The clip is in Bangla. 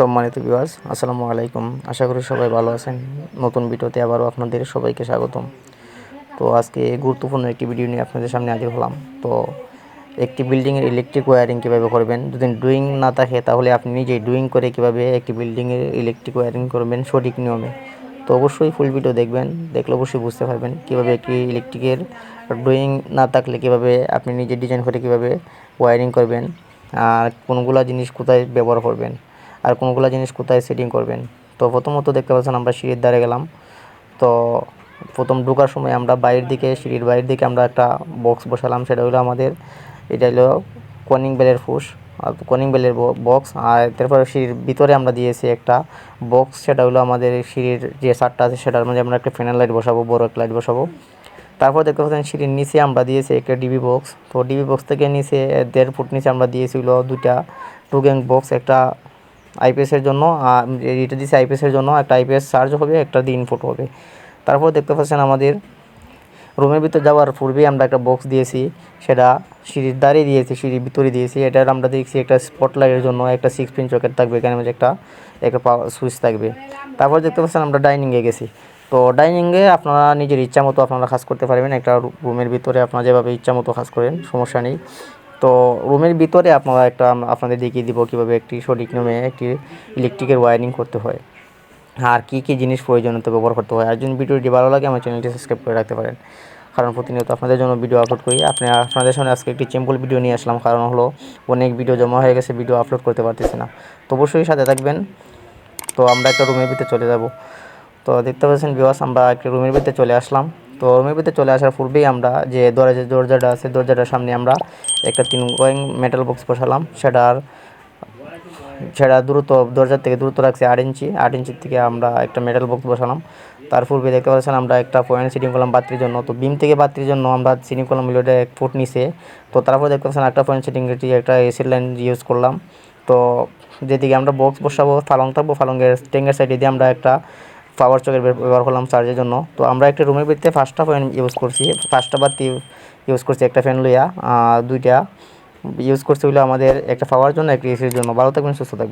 সম্মানিত বিওয়াস আসসালামু আলাইকুম। আশা করি সবাই ভালো আছেন। নতুন ভিডিওতে আবারও আপনাদের সবাইকে স্বাগতম। তো আজকে গুরুত্বপূর্ণ একটি ভিডিও নিয়ে আপনাদের সামনে হাজির হলাম। তো একটি বিল্ডিংয়ের ইলেকট্রিক ওয়্যারিং কীভাবে করবেন? যদি ডুইং না থাকে, তাহলে আপনি নিজেই ডুইং করে কীভাবে একটি বিল্ডিংয়ের ইলেকট্রিক ওয়্যারিং করবেন সঠিক নিয়মে? তো অবশ্যই ফুল ভিডিও দেখবেন। দেখলে অবশ্যই বুঝতে পারবেন কীভাবে একটি ইলেকট্রিকের ড্রয়িং না থাকলে কীভাবে আপনি নিজে ডিজাইন করে কীভাবে ওয়্যারিং করবেন। আর কোনগুলা জিনিস কোথায় ব্যবহার করবেন? আর কোনগুলা জিনিস কোথায় সেটিং করবেন? তো প্রথমত দেখতে পাচ্ছেন আমরা সিঁড়ির দ্বারে গেলাম। তো প্রথম ঢোকার সময় আমরা বাইরের দিকে, সিঁড়ির বাইরের দিকে আমরা একটা বক্স বসালাম। সেটা হলো আমাদের, এটা হলো কনিং বেলের ফুস। আর কনিং বেলের বক্স আর তারপরে সিঁড়ির ভিতরে আমরা দিয়েছি একটা বক্স সেটা হলো আমাদের সিঁড়ির যে সারটা আছে, সেটার মধ্যে আমরা একটা ফ্যানের লাইট বসাবো, বড় একটা লাইট বসাবো। তারপর দেখতে পাচ্ছেন সিঁড়ির নিচে আমরা দিয়েছি একটা ডিবি বক্স তো ডিবি বক্স থেকে নিচে দেড় ফুট নিচে আমরা দিয়েছিল দুইটা টু গ্যাং বক্স একটা আইপিএসের জন্য এটা দিয়েছি আইপিএসের জন্য, একটা আইপিএস চার্জ হবে, একটা দিয়ে ইনপুট হবে। তারপর দেখতে পাচ্ছেন আমাদের রুমের ভিতর যাওয়ার পূর্বেই আমরা একটা বক্স দিয়েছি, সেটা সিঁড়ির দ্বারে দিয়েছি, সিঁড়ির ভিতরে দিয়েছি। এটার আমরা দেখছি একটা স্পটলাইটের জন্য, একটা সিক্স পিন চকেট থাকবে, এখানে মধ্যে একটা একটা পাওয়ার সুইচ থাকবে। তারপর দেখতে পাচ্ছেন আমরা ডাইনিংয়ে গেছি। তো ডাইনিংয়ে আপনারা নিজের ইচ্ছা মতো আপনারা কাজ করতে পারবেন, একটা রুমের ভিতরে আপনারা যেভাবে ইচ্ছা মতো কাজ করেন, সমস্যা নেই। তো রুমের ভিতরে আপনারা একটা আপনাদের দেখিয়ে দিব কীভাবে একটি সঠিক নিয়মে একটি ইলেকট্রিকের ওয়্যারিং করতে হয়, আর কী কী জিনিস প্রয়োজনীয়তা ব্যবহার করতে হয়। আর ভিডিওটি ভালো লাগে, আমার চ্যানেলটি সাবস্ক্রাইব করে রাখতে পারেন। কারণ প্রতিনিয়ত আপনাদের জন্য ভিডিও আপলোড করি। আপনি আপনাদের সামনে আজকে একটি সিম্পল ভিডিও নিয়ে আসলাম। কারণ হলো, অনেক ভিডিও জমা হয়ে গেছে ভিডিও আপলোড করতে পারতেছি না। তো অবশ্যই সাথে থাকবেন। তো আমরা একটা রুমের ভিতরে চলে যাব। তো দেখতে পাচ্ছেন বিওয়াস আমরা একটা রুমের ভিতরে চলে আসলাম। তো রুমের চলে আসার পূর্বেই আমরা যে দরজা দরজাটা আছে, দরজাটার সামনে আমরা একটা তিন গোয়িং মেটাল বক্স বসালাম। সেটার, সেটা দ্রুত দরজার থেকে দ্রুত রাখছি আট ইঞ্চি। আট ইঞ্চির থেকে আমরা একটা মেটাল বক্স বসালাম। তার পূর্বে দেখতে পাচ্ছেন আমরা একটা পয়েন্ট সিটিং করলাম বাতির জন্য। তো বিম থেকে বাতির জন্য আমরা সিটিং করলাম মিলোটা এক ফুট নিচে। তো তারপর দেখতে পাচ্ছেন একটা পয়েন্ট সিটিং একটা এসির লাইন ইউজ করলাম। তো যেদিকে আমরা বক্স বসাবো, ফালং থাকব, ফালংয়ের স্টেঙ্গের সাইডে দিয়ে আমরা একটা পাওয়ার চকের ব্যবহার করলাম চার্জের জন্য। তো আমরা একটা রুমের ভিতরে পাঁচটা ফ্যান ইউজ করছি। পাঁচটা বাতি ইউজ করছি একটা ফ্যান লইয়া দুইটা। ইউজ করছি হলো আমাদের একটা পাওয়ার জন্য, একটা এসির জন্য। ভালো থাকবেন, সুস্থ থাকবেন।